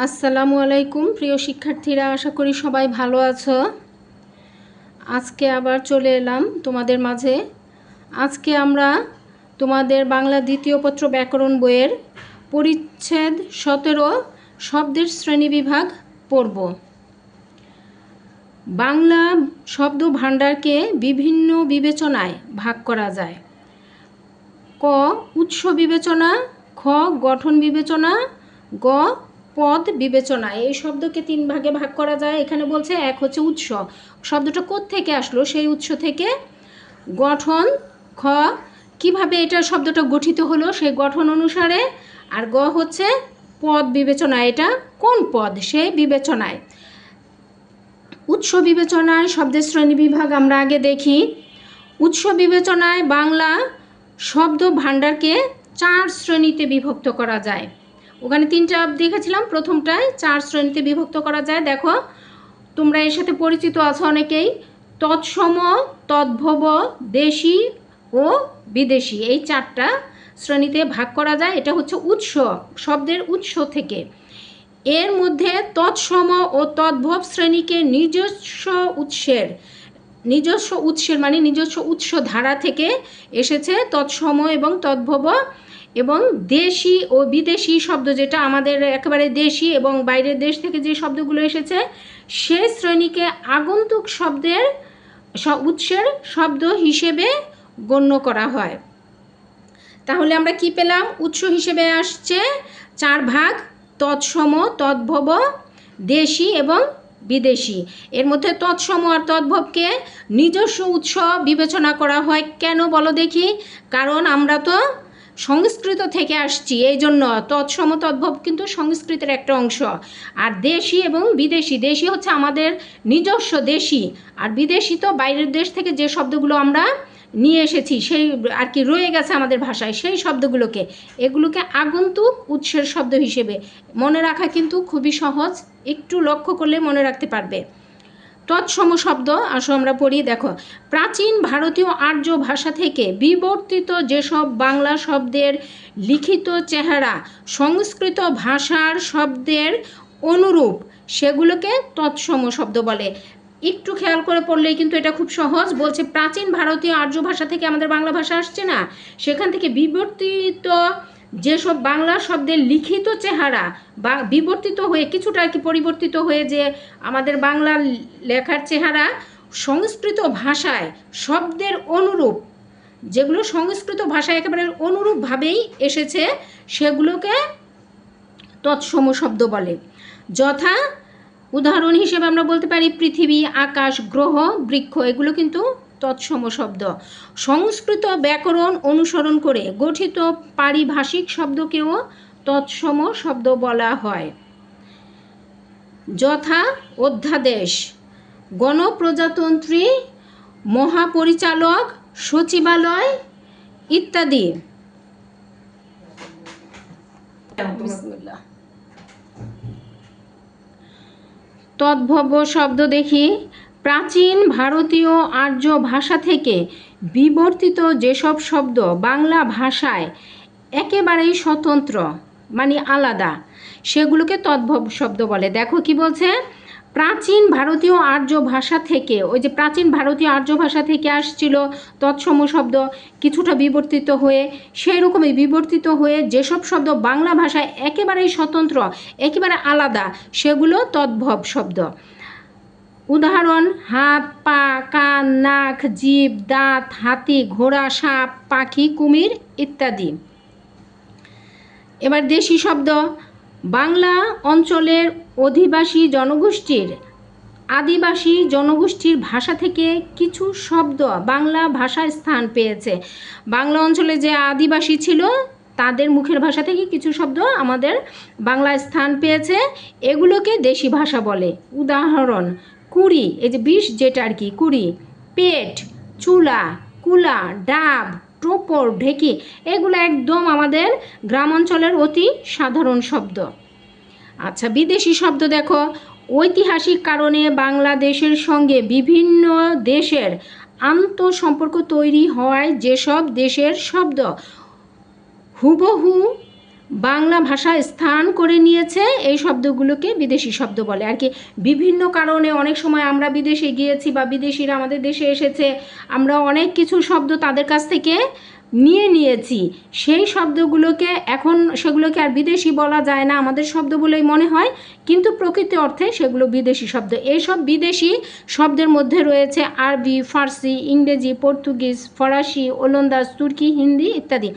আসসালামু আলাইকুম, প্রিয় শিক্ষার্থীরা, আশা করি সবাই ভালো আছো। আজকে আবার চলে এলাম তোমাদের মাঝে। আজকে আমরা তোমাদের বাংলা দ্বিতীয় পত্র ব্যাকরণ বইয়ের পরিচ্ছেদ সতেরো শব্দের শ্রেণীবিভাগ পড়ব। বাংলা শব্দ ভাণ্ডারকে বিভিন্ন বিবেচনায় ভাগ করা যায়। ক, উৎস বিবেচনা, খ, গঠন বিবেচনা, গ পদ বিবেচনায় এই শব্দকে তিন ভাগে ভাগ করা যায়। এখানে বলছে এক হচ্ছে উৎস। শব্দটা থেকে আসলো? সেই উৎস থেকে গঠন, খ, কীভাবে এটা শব্দটা গঠিত হলো সেই গঠন অনুসারে, আর গ হচ্ছে পদ বিবেচনা, এটা কোন পদ? সেই বিবেচনায়। উৎস বিবেচনায় শব্দের শ্রেণি বিভাগ আমরা আগে দেখি। উৎস বিবেচনায় বাংলা শব্দ ভাণ্ডারকে চার শ্রেণীতে বিভক্ত করা যায়। ওখানে তিনটা দেখেছিলাম, প্রথমটায় চার শ্রেণীতে বিভক্ত করা যায়। দেখো, তোমরা এর সাথে পরিচিত আছো অনেকেই। তৎসম, তদ্ভব, দেশি ও বিদেশি এই চারটা শ্রেণীতে ভাগ করা যায়। এটা হচ্ছে উৎস, শব্দের উৎস থেকে। এর মধ্যে তৎসম ও তদ্ভব শ্রেণীকে নিজস্ব উৎসের নিজস্ব উৎসের মানে নিজস্ব উৎস ধারা থেকে এসেছে তৎসম এবং তদ্ভব। এবং দেশি ও বিদেশি শব্দ যেটা আমাদের একেবারে দেশি এবং বাইরের দেশ থেকে যে শব্দগুলো এসেছে, সে শ্রেণীকে আগন্তুক শব্দের উৎসের শব্দ হিসেবে গণ্য করা হয়। তাহলে আমরা কি পেলাম? উৎস হিসেবে আসছে চার ভাগ, তৎসম, তদ্ভব, দেশি এবং বিদেশি। এর মধ্যে তৎসম আর তদ্ভবকে নিজস্ব উৎস বিবেচনা করা হয়। কেন বলো দেখি? কারণ আমরা তো সংস্কৃত থেকে আসছি এই জন্য তৎসম তদ্ভব কিন্তু সংস্কৃতের একটা অংশ। আর দেশি এবং বিদেশি, দেশি হচ্ছে আমাদের নিজস্ব দেশি, আর বিদেশি তো বাইরের দেশ থেকে যে শব্দগুলো আমরা নিয়ে এসেছি, সেই আর কি রয়ে গেছে আমাদের ভাষায়, সেই শব্দগুলোকে। এগুলোকে আগন্তুক উৎসের শব্দ হিসেবে মনে রাখা কিন্তু খুবই সহজ, একটু লক্ষ্য করলে মনে রাখতে পারবে। তৎসম শব্দ, আসো আমরা পড়ি, দেখো। প্রাচীন ভারতীয় আর্য ভাষা থেকে বিবর্তিত যেসব বাংলা শব্দের লিখিত চেহারা, সংস্কৃত ভাষার শব্দের অনুরূপ, সেগুলোকে তৎসম শব্দ বলে। একটু খেয়াল করে পড়লেই কিন্তু এটা খুব সহজ। বলছে, প্রাচীন ভারতীয় আর্য ভাষা থেকে আমাদের বাংলা ভাষা আসছে না। সেখান থেকে বিবর্তিত যেসব বাংলা শব্দের লিখিত চেহারা বা বিবর্তিত হয়ে কিছুটা আর কি পরিবর্তিত হয়ে যে আমাদের বাংলা লেখার চেহারা, সংস্কৃত ভাষায় শব্দের অনুরূপ, যেগুলো সংস্কৃত ভাষায় একেবারে অনুরূপভাবেই এসেছে, সেগুলোকে তৎসম শব্দ বলে। যথা উদাহরণ হিসেবে আমরা বলতে পারি পৃথিবী, আকাশ, গ্রহ, বৃক্ষ, এগুলো কিন্তু তৎসম শব্দ। সংস্কৃত ব্যাকরণ অনুসরণ করে গঠিত পারিভাষিক শব্দকেও তৎসম শব্দ বলা হয়। যথা অধ্যাদেশ। গণপ্রজাতন্ত্রী, মহাপরিচালক, সচিবালয় ইত্যাদি। তদ্ভব শব্দ দেখি। প্রাচীন ভারতীয় আর্য ভাষা থেকে বিবর্তিত যেসব শব্দ বাংলা ভাষায় একেবারেই স্বতন্ত্র মানে আলাদা, সেগুলোকে তদ্ভব শব্দ বলে। দেখো কি বলছে? প্রাচীন ভারতীয় আর্য ভাষা থেকে, ওই যে প্রাচীন ভারতীয় আর্য ভাষা থেকে আসছিল তৎসম শব্দ কিছুটা বিবর্তিত হয়ে সেই রকমই বিবর্তিত হয়ে যেসব শব্দ বাংলা ভাষায় একেবারেই স্বতন্ত্র, একেবারে আলাদা, সেগুলো তদ্ভব শব্দ। উদাহরণ, হাত, পা, কান, নাক জীব দাঁত, হাতি, ঘোড়া, সাপ, পাখি, কুমির ইত্যাদি। এবার দেশি শব্দ, বাংলা অঞ্চলের অধিবাসী জনগোষ্ঠীর, আদিবাসী জনগোষ্ঠীর ভাষা থেকে কিছু শব্দ বাংলা ভাষায় স্থান পেয়েছে। বাংলা অঞ্চলে যে আদিবাসী ছিল, তাদের মুখের ভাষা থেকে কিছু শব্দ আমাদের বাংলায় স্থান পেয়েছে। এগুলোকে দেশি ভাষা বলে। উদাহরণ কুড়ি, এই যে বিষ যেটা আর কি, কুড়ি। পেট, চুলা, কুলা, ডাব, টোপর, ঢেকি, এগুলো একদম আমাদের গ্রাম অঞ্চলের অতি সাধারণ শব্দ। আচ্ছা বিদেশি শব্দ দেখো। ঐতিহাসিক কারণে বাংলাদেশের সঙ্গে বিভিন্ন দেশের আন্ত সম্পর্ক তৈরি হওয়ায় যেসব দেশের শব্দ হুবহু বাংলা ভাষা স্থান করে নিয়েছে, এই শব্দগুলোকে বিদেশি শব্দ বলে। আর কি, বিভিন্ন কারণে অনেক সময় আমরা বিদেশে গিয়েছি বা বিদেশিরা আমাদের দেশে এসেছে, আমরা অনেক কিছু শব্দ তাদের কাছ থেকে নিয়ে নিয়েছি। সেই শব্দগুলোকে এখন সেগুলোকে আর বিদেশি বলা যায় না, আমাদের শব্দ বলেই মনে হয়। কিন্তু প্রকৃত অর্থে সেগুলো বিদেশি শব্দ। এইসব বিদেশি শব্দের মধ্যে রয়েছে আরবি, ফার্সি, ইংরেজি, পর্তুগিজ, ফরাসি, ওলন্দাজ, তুর্কি, হিন্দি ইত্যাদি।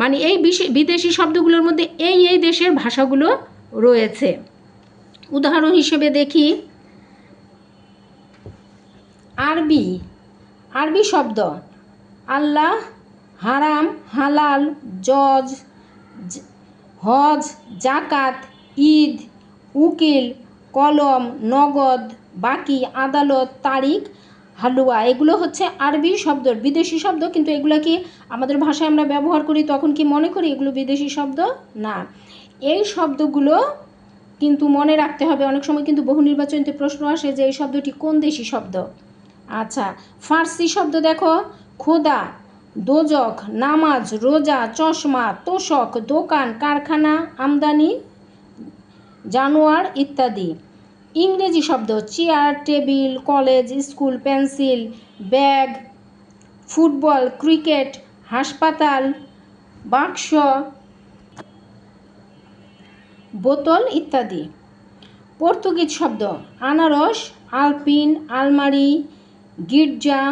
মানে এই বিদেশি শব্দগুলোর মধ্যে এই এই দেশের ভাষাগুলো রয়েছে। উদাহরণ হিসেবে দেখি। আরবি আরবি শব্দ। আল্লাহ হারাম, হালাল, জজ হজ জাকাত ঈদ, উকিল, কলম, নগদ, বাকি, আদালত, তারিখ, হালুয়া, এগুলো হচ্ছে আরবি শব্দ, বিদেশি শব্দ, কিন্তু এগুলো কি আমাদের ভাষায় আমরা ব্যবহার করি, তখন কি মনে করি এগুলো বিদেশি শব্দ? না। এই শব্দগুলো কিন্তু মনে রাখতে হবে, অনেক সময় কিন্তু বহু নির্বাচনীতে প্রশ্ন আসে যে এই শব্দটি কোন দেশি শব্দ? আচ্ছা ফার্সি শব্দ দেখো, খোদা দোজক, নামাজ, রোজা, চশমা, তোষক, দোকান, কারখানা, আমদানি, জানোয়ার ইত্যাদি। ইংরেজি শব্দ, chair, table, college, school, pencil, bag, football, cricket, হাসপাতাল, বাক্স, বোতল ইত্যাদি। পর্তুগিজ শব্দ, আনারস, আলপিন, আলমারি, গির্জা,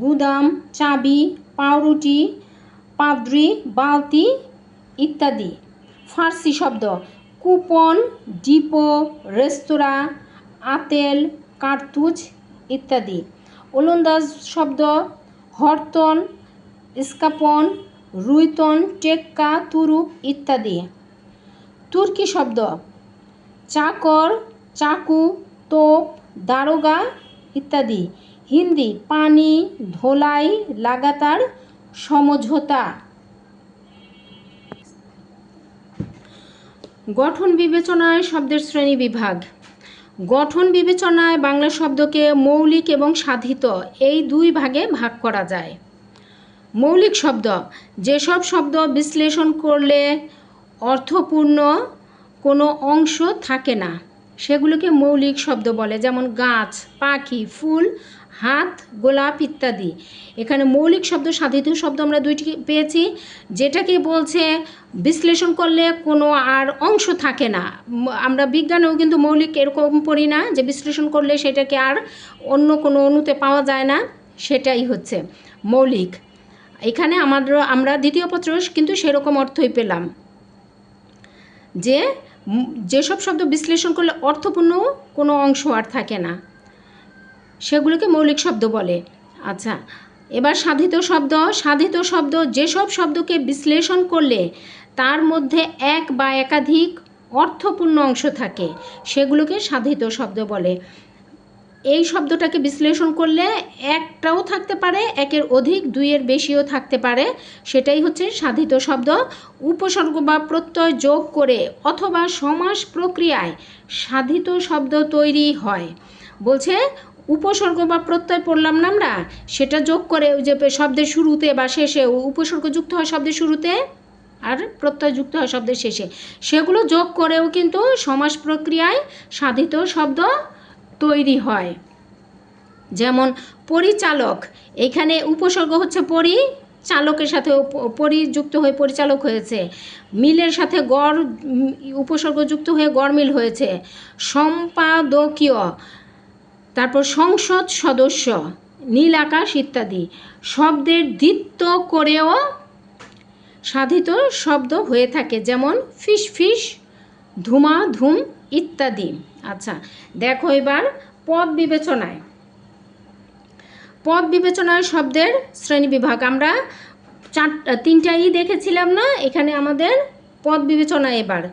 গুদাম, চাবি পাউরুটি, পাদ্রি, বালতি ইত্যাদি। ফার্সি শব্দ। কুপন, ডিপো, রেস্তোরাঁ আতেল কার্তুজ ইত্যাদি। ওলন্দাজ শব্দ। হরতন, স্কাপন, রুইতন, টেক্কা, তুরুপ ইত্যাদি। তুর্কি শব্দ। চাকর, চাকু, তোপ, দারোগা ইত্যাদি। হিন্দি, পানি, ধোলাই, লাগাতার সমঝোতা। গঠন বিবেচনায় শব্দের শ্রেণি বিভাগ। গঠন বিবেচনায় বাংলা শব্দকে মৌলিক এবং সাধিত এই দুই ভাগে ভাগ করা যায়। মৌলিক শব্দ, যেসব শব্দ বিশ্লেষণ করলে অর্থপূর্ণ কোনো অংশ থাকে না, সেগুলোকে মৌলিক শব্দ বলে, যেমন গাছ, পাখি, ফুল হাত, গোলাপ ইত্যাদি। এখানে মৌলিক শব্দ, সাধিত শব্দ আমরা দুইটি পেয়েছি, যেটাকে বলছে বিশ্লেষণ করলে কোনো আর অংশ থাকে না। আমরা বিজ্ঞানেও কিন্তু মৌলিক এরকম পড়ি না যে বিশ্লেষণ করলে সেটাকে আর অন্য কোনো অণুতে পাওয়া যায় না, সেটাই হচ্ছে মৌলিক। এখানে আমাদের, আমরা দ্বিতীয় পত্র কিন্তু সেরকম অর্থই পেলাম। যে যেসব শব্দ বিশ্লেষণ করলে অর্থপূর্ণ কোনো অংশ আর থাকে না। সেগুলোকে মৌলিক শব্দ বলে। আচ্ছা এবার সাধিত শব্দ সাধিত শব্দ, যেসব শব্দকে বিশ্লেষণ করলে তার মধ্যে এক বা একাধিক অর্থপূর্ণ অংশ থাকে, সেগুলোকে সাধিত শব্দ বলে। এই শব্দটাকে বিশ্লেষণ করলে একটাও থাকতে পারে, একের অধিক, দুইয়ের বেশিও থাকতে পারে। সেটাই হচ্ছে সাধিত শব্দ। উপসর্গ বা প্রত্যয় যোগ করে অথবা সমাস প্রক্রিয়ায় সাধিত শব্দ তৈরি হয়। বলছে উপসর্গ বা প্রত্যয় পড়লাম না আমরা? সেটা যোগ করে ওই যে শব্দের শুরুতে বা শেষে উপসর্গ যুক্ত হয় শব্দের শুরুতে আর প্রত্যয় যুক্ত হয় শব্দের শেষে। সেগুলো যোগ করেও কিন্তু সমাস প্রক্রিয়ায় সাধিত শব্দ তৈরি হয়। যেমন পরিচালক, এখানে উপসর্গ হচ্ছে পরি চালকের সাথে পরিযুক্ত হয়ে পরিচালক হয়েছে। মিলের সাথে গড় উপসর্গ যুক্ত হয়ে গড় মিল হয়েছে। সম্পাদকীয় তারপর সংসদ সদস্য, নীল আকাশ ইত্যাদি। শব্দের দ্বিত্ব করেও সাধিত শব্দ হয়ে থাকে, যেমন ফিস ফিস, ধুমা ধুম ইত্যাদি। আচ্ছা দেখো এবার পদ বিবেচনায়। পদ বিবেচনায় শব্দের শ্রেণি বিভাগ। আমরা চার, তিনটাই দেখেছিলাম না? এখানে আমাদের পদ বিবেচনা এবার।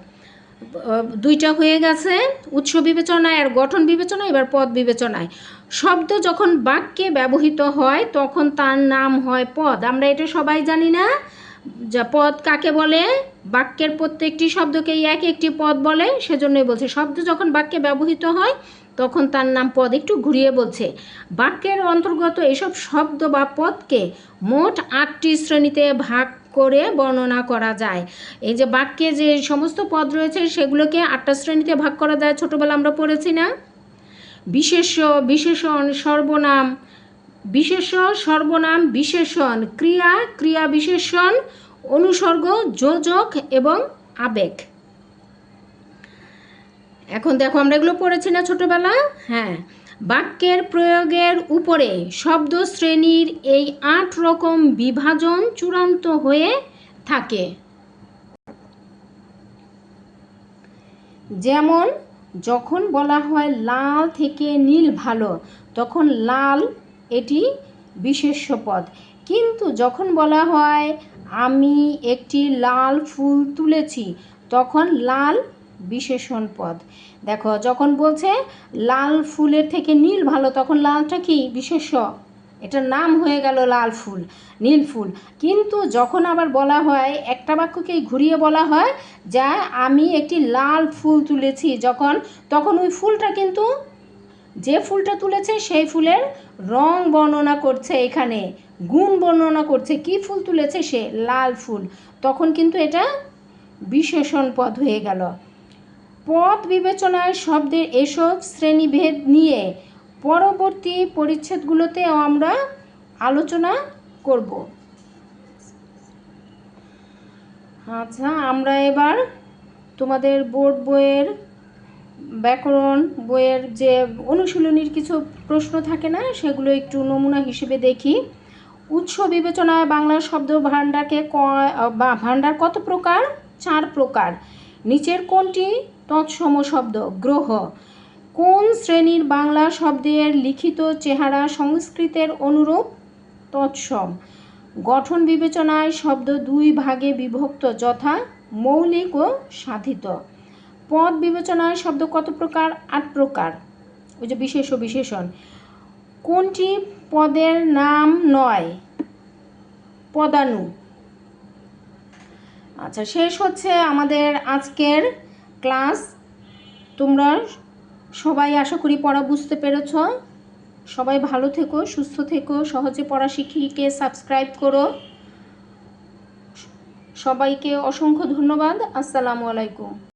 দুইটা হয়ে গেছে, উৎস বিবেচনায় আর গঠন বিবেচনা এবার পদ বিবেচনায়। শব্দ যখন বাক্যে ব্যবহৃত হয়, তখন তার নাম হয় পদ। আমরা এটা সবাই জানি না। যা পদ কাকে বলে? বাক্যের প্রত্যেকটি শব্দকেই এক একটি পদ বলে। সেজন্যই বলছে, শব্দ যখন বাক্যে ব্যবহৃত হয়, তখন তার নাম পদ। একটু ঘুরিয়ে বলছে, বাক্যের অন্তর্গত এসব শব্দ বা পদকে মোট আটটি শ্রেণীতে ভাগ করে বর্ণনা করা যায়। এই যে বাক্যে যে সমস্ত পদ রয়েছে, সেগুলোকে আটটা শ্রেণীতে ভাগ করা যায়। ছোটোবেলা আমরা পড়েছি না? বিশেষ্য, বিশেষণ, সর্বনাম বিশেষ সর্বনাম, বিশেষণ, ক্রিয়া ক্রিয়া বিশেষণ, অনুসর্গ, যোজক এবং আবেগ। এখন দেখো আমরা এগুলো পড়েছি না ছোটোবেলা হ্যাঁ। বাক্যের প্রয়োগের উপরে শব্দ শ্রেণির এই আট রকম বিভাজন চূড়ান্ত হয়ে থাকে। যেমন, যখন বলা হয় লাল থেকে নীল ভালো, তখন লাল এটি বিশেষ্য পদ। কিন্তু যখন বলা হয়, আমি একটি লাল ফুল তুলেছি তখন লাল বিশেষণ পদ। দেখো, যখন বলছে লাল ফুলের থেকে নীল ভালো, তখন লালটা কি? বিশেষ। এটার নাম হয়ে গেল লাল ফুল, নীল ফুল। কিন্তু যখন আবার বলা হয়, একটা বাক্যকেই ঘুরিয়ে বলা হয় যা আমি একটি লাল ফুল তুলেছি, যখন, তখন ওই ফুলটা কিন্তু, যে ফুলটা তুলেছে সেই ফুলের রং বর্ণনা করছে এখানে, গুণ বর্ণনা করছে। কি ফুল তুলেছে সে? লাল ফুল। তখন কিন্তু এটা বিশেষণ পদ হয়ে গেল। পদ বিবেচনায় শব্দের এসব শ্রেণীভেদ নিয়ে পরবর্তী পরিচ্ছেদগুলোতেও আমরা আলোচনা করব। আচ্ছা আমরা এবার তোমাদের বোর্ড বইয়ের, ব্যাকরণ বইয়ের যে অনুশীলনীর কিছু প্রশ্ন থাকে না, সেগুলো একটু নমুনা হিসেবে দেখি। উৎস বিবেচনায় বাংলা শব্দ ভাণ্ডারকে কয় বা ভাণ্ডার কত প্রকার? চার প্রকার। নিচের কোনটি? তৎসম শব্দ, গ্রহ। কোন শ্রেণির বাংলা শব্দের লিখিত চেহারা সংস্কৃতের অনুরূপ? তৎসম। গঠন বিবেচনায় শব্দ দুই ভাগে বিভক্ত, যথা মৌলিক ও সাধিত। পদ বিবেচনায় শব্দ কত প্রকার? আট প্রকার। ওই যে বিশেষ ও বিশেষণ। কোনটি পদের নাম নয়? পদানু আচ্ছা শেষ হচ্ছে আমাদের আজকের ক্লাস। তোমরা সবাই আশা করি পড়া বুঝতে পেরেছ। সবাই ভালো থেকো, সুস্থ থেকো, সহজে পড়া শিখিকে সাবস্ক্রাইব করো। সবাইকে অসংখ্য ধন্যবাদ। আসসালামু আলাইকুম।